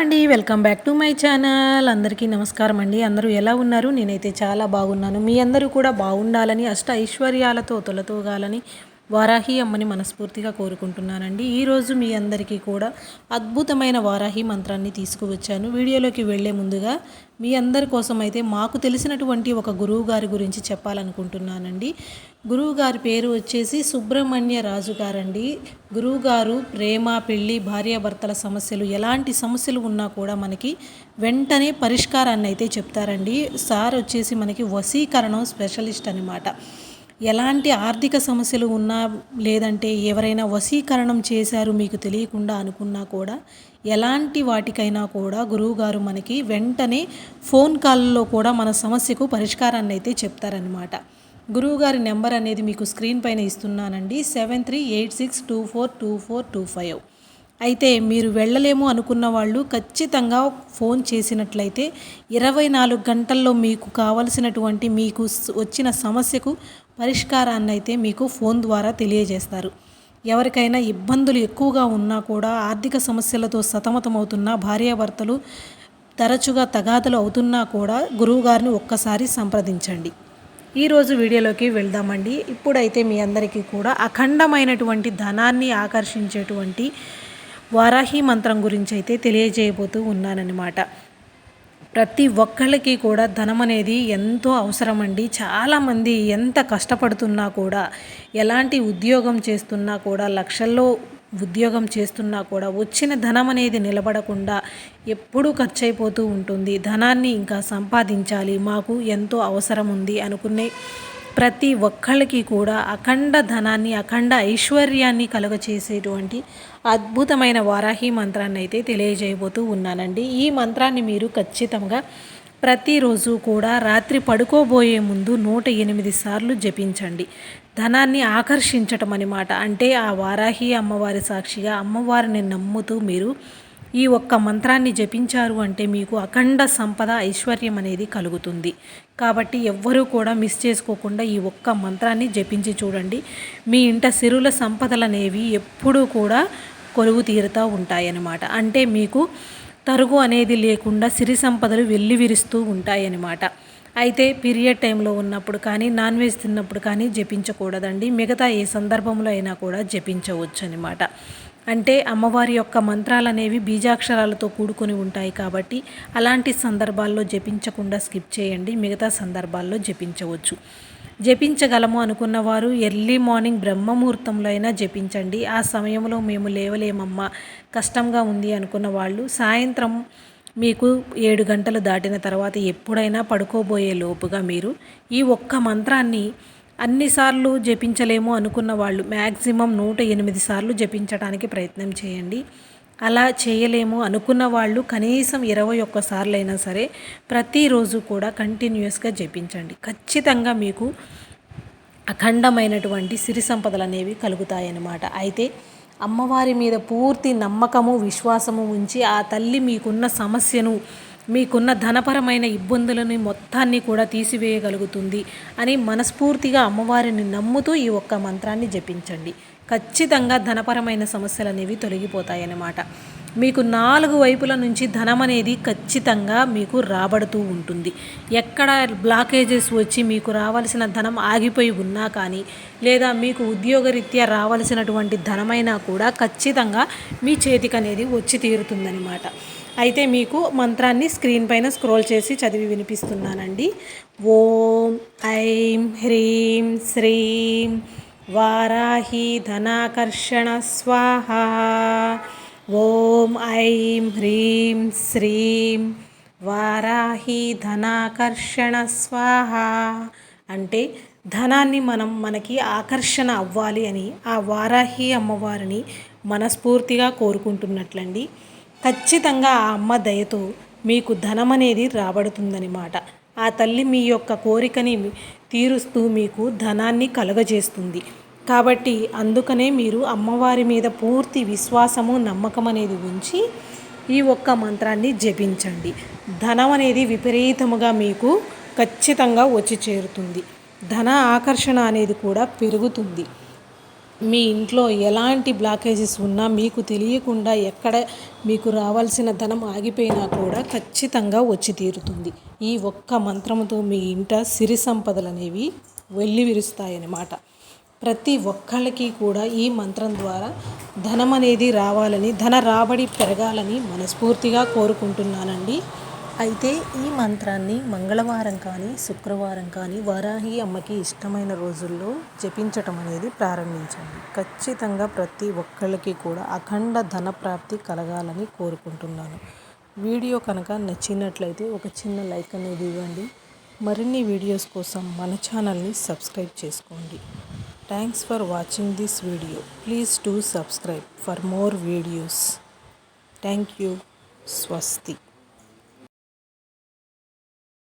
అండి welcome back to my channel. అందరికీ నమస్కారం అండి. అందరూ ఎలా ఉన్నారు? నేనైతే చాలా బాగున్నాను. మీ అందరూ కూడా బాగుండాలని అష్ట ఐశ్వర్యాలతో తొలతూగాలని వారాహి అమ్మని మనస్ఫూర్తిగా కోరుకుంటున్నానండి. ఈరోజు మీ అందరికీ కూడా అద్భుతమైన వారాహి మంత్రాన్ని తీసుకువచ్చాను. వీడియోలోకి వెళ్ళే ముందుగా మీ అందరి కోసం అయితే మాకు తెలిసినటువంటి ఒక గురువు గారి గురించి చెప్పాలనుకుంటున్నానండి. గురువు గారి పేరు వచ్చేసి సుబ్రహ్మణ్య రాజు గారండి. గురువు గారు ప్రేమ పెళ్ళి భార్యాభర్తల సమస్యలు ఎలాంటి సమస్యలు ఉన్నా కూడా మనకి వెంటనే పరిష్కారాన్ని అయితే చెప్తారండి. సార్ వచ్చేసి మనకి వశీకరణం స్పెషలిస్ట్ అనమాట ఎలాంటి ఆర్థిక సమస్యలు ఉన్నా లేదంటే ఎవరైనా వశీకరణం చేశారు మీకు తెలియకుండా అనుకున్నా కూడా ఎలాంటి వాటికైనా కూడా గురువుగారు మనకి వెంటనే ఫోన్ కాల్లో కూడా మన సమస్యకు పరిష్కారాన్ని అయితే చెప్తారనమాట గురువుగారి నెంబర్ అనేది మీకు స్క్రీన్ పైన ఇస్తున్నానండి seven three eight six two four two four two five. అయితే మీరు వెళ్ళలేము అనుకున్న వాళ్ళు ఖచ్చితంగా ఫోన్ చేసినట్లయితే ఇరవై నాలుగు గంటల్లో మీకు కావలసినటువంటి మీకు వచ్చిన సమస్యకు పరిష్కారాన్ని అయితే మీకు ఫోన్ ద్వారా తెలియజేస్తారు. ఎవరికైనా ఇబ్బందులు ఎక్కువగా ఉన్నా కూడా ఆర్థిక సమస్యలతో సతమతమవుతున్న భార్యాభర్తలు తరచుగా తగాదలు అవుతున్నా కూడా గురువుగారిని ఒక్కసారి సంప్రదించండి. ఈరోజు వీడియోలోకి వెళ్దామండి. ఇప్పుడైతే మీ అందరికీ కూడా అఖండమైనటువంటి ధనాన్ని ఆకర్షించేటువంటి వారాహి మంత్రం గురించి అయితే తెలియజేయబోతూ ఉన్నానన్నమాట. ప్రతి ఒక్కళ్ళకి కూడా ధనం అనేది ఎంతో అవసరం అండి చాలామంది ఎంత కష్టపడుతున్నా కూడా ఎలాంటి ఉద్యోగం చేస్తున్నా కూడా లక్షల్లో ఉద్యోగం చేస్తున్నా కూడా వచ్చిన ధనం అనేది నిలబడకుండా ఎప్పుడూ ఖర్చు అయిపోతూ ఉంటుంది. ధనాన్ని ఇంకా సంపాదించాలి మాకు ఎంతో అవసరం ఉంది అనుకునే ప్రతి ఒక్కళ్ళకి కూడా అఖండ ధనాన్ని అఖండ ఐశ్వర్యాన్ని కలుగచేసేటువంటి అద్భుతమైన వారాహి మంత్రాన్ని అయితే తెలియజేయబోతూ ఉన్నానండి. ఈ మంత్రాన్ని మీరు ఖచ్చితంగా ప్రతిరోజు కూడా రాత్రి పడుకోబోయే ముందు నూట ఎనిమిది సార్లు జపించండి. ధనాన్ని ఆకర్షించటం అనమాట అంటే ఆ వారాహి అమ్మవారి సాక్షిగా అమ్మవారిని నమ్ముతూ మీరు ఈ ఒక్క మంత్రాన్ని జపించారు అంటే మీకు అఖండ సంపద ఐశ్వర్యం అనేది కలుగుతుంది. కాబట్టి ఎవ్వరూ కూడా మిస్ చేసుకోకుండా ఈ ఒక్క మంత్రాన్ని జపించి చూడండి. మీ ఇంట సిరుల సంపదలు అనేవి ఎప్పుడూ కూడా కొలువు తీరుతూ ఉంటాయన్నమాట. అంటే మీకు తరుగు అనేది లేకుండా సిరి సంపదలు వెల్లివిరుస్తూ ఉంటాయన్నమాట. అయితే పీరియడ్ టైంలో ఉన్నప్పుడు కానీ నాన్ వెజ్ తిన్నప్పుడు కానీ జపించకూడదండి. మిగతా ఏ సందర్భంలో అయినా కూడా జపించవచ్చు అనమాట అంటే అమ్మవారి యొక్క మంత్రాలు అనేవి బీజాక్షరాలతో కూడుకొని ఉంటాయి కాబట్టి అలాంటి సందర్భాల్లో జపించకుండా స్కిప్ చేయండి. మిగతా సందర్భాల్లో జపించవచ్చు. జపించగలము అనుకున్న వారు ఎర్లీ మార్నింగ్ బ్రహ్మముహూర్తంలో అయినా జపించండి. ఆ సమయంలో మేము లేవలేమమ్మా కష్టంగా ఉంది అనుకున్న వాళ్ళు సాయంత్రం మీకు ఏడు గంటలు దాటిన తర్వాత ఎప్పుడైనా పడుకోబోయే లోపుగా మీరు ఈ ఒక్క మంత్రాన్ని అన్నిసార్లు జపించలేము అనుకున్న వాళ్ళు మ్యాక్సిమం నూట ఎనిమిది సార్లు జపించడానికి ప్రయత్నం చేయండి. అలా చేయలేము అనుకున్న వాళ్ళు కనీసం ఇరవై ఒక్కసార్లు అయినా సరే ప్రతిరోజు కూడా కంటిన్యూస్గా జపించండి. ఖచ్చితంగా మీకు అఖండమైనటువంటి సిరి సంపదలు అనేవి కలుగుతాయన్నమాట. అయితే అమ్మవారి మీద పూర్తి నమ్మకము విశ్వాసము ఉంచి ఆ తల్లి మీకున్న సమస్యను మీకున్న ధనపరమైన ఇబ్బందులని మొత్తాన్ని కూడా తీసివేయగలుగుతుంది అని మనస్ఫూర్తిగా అమ్మవారిని నమ్ముతూ ఈ ఒక్క మంత్రాన్ని జపించండి. ఖచ్చితంగా ధనపరమైన సమస్యలు అనేవి తొలగిపోతాయన్నమాట. మీకు నాలుగు వైపుల నుంచి ధనం అనేది ఖచ్చితంగా మీకు రాబడుతూ ఉంటుంది. ఎక్కడ బ్లాకేజెస్ వచ్చి మీకు రావాల్సిన ధనం ఆగిపోయి ఉన్నా కానీ లేదా మీకు ఉద్యోగరీత్యా రావాల్సినటువంటి ధనమైనా కూడా ఖచ్చితంగా మీ చేతికి అనేది వచ్చి తీరుతుందనమాట అయితే మీకు మంత్రాన్ని స్క్రీన్ పైన స్క్రోల్ చేసి చదివి వినిపిస్తున్నానండి. ఓం ఐం హ్రీం శ్రీం. వారాహి ధనాకర్షణ స్వాహ. ఓం ఐం హ్రీం శ్రీం వారాహి ధనాకర్షణ స్వాహ. అంటే ధనాన్ని మనం మనకి ఆకర్షణ అవ్వాలి అని ఆ వారాహి అమ్మవారిని మనస్ఫూర్తిగా కోరుకుంటున్నట్లండి. ఖచ్చితంగా ఆ అమ్మ దయతో మీకు ధనం అనేది రాబడుతుందనమాట ఆ తల్లి మీ యొక్క కోరికని తీరుస్తూ మీకు ధనాన్ని కలుగజేస్తుంది. కాబట్టి అందుకనే మీరు అమ్మవారి మీద పూర్తి విశ్వాసము నమ్మకం అనేది ఉంచి ఈ ఒక్క మంత్రాన్ని జపించండి. ధనం అనేది విపరీతముగా మీకు ఖచ్చితంగా వచ్చి చేరుతుంది. ధన ఆకర్షణ అనేది కూడా పెరుగుతుంది. మీ ఇంట్లో ఎలాంటి బ్లాకేజెస్ ఉన్నా మీకు తెలియకుండా ఎక్కడ మీకు రావాల్సిన ధనం ఆగిపోయినా కూడా ఖచ్చితంగా వచ్చి తీరుతుంది. ఈ ఒక్క మంత్రముతో మీ ఇంట సిరి సంపదలు అనేవి వెళ్ళి విరుస్తాయన్నమాట ప్రతి ఒక్కళ్ళకి కూడా ఈ మంత్రం ద్వారా ధనం అనేది రావాలని ధన రాబడి పెరగాలని మనస్ఫూర్తిగా కోరుకుంటున్నానండి. అయితే ఈ మంత్రాన్ని మంగళవారం కానీ శుక్రవారం కానీ వారాహి అమ్మకి ఇష్టమైన రోజుల్లో జపించటం అనేది ప్రారంభించండి. ఖచ్చితంగా ప్రతి ఒక్కళ్ళకి కూడా అఖండ ధన ప్రాప్తి కలగాలని కోరుకుంటున్నాను. వీడియో కనుక నచ్చినట్లయితే ఒక చిన్న లైక్ అనేది ఇవ్వండి. మరిన్ని వీడియోస్ కోసం మన ఛానల్ని సబ్స్క్రైబ్ చేసుకోండి. Thanks for watching this video. Please do subscribe for more videos. Thank you. Swasti.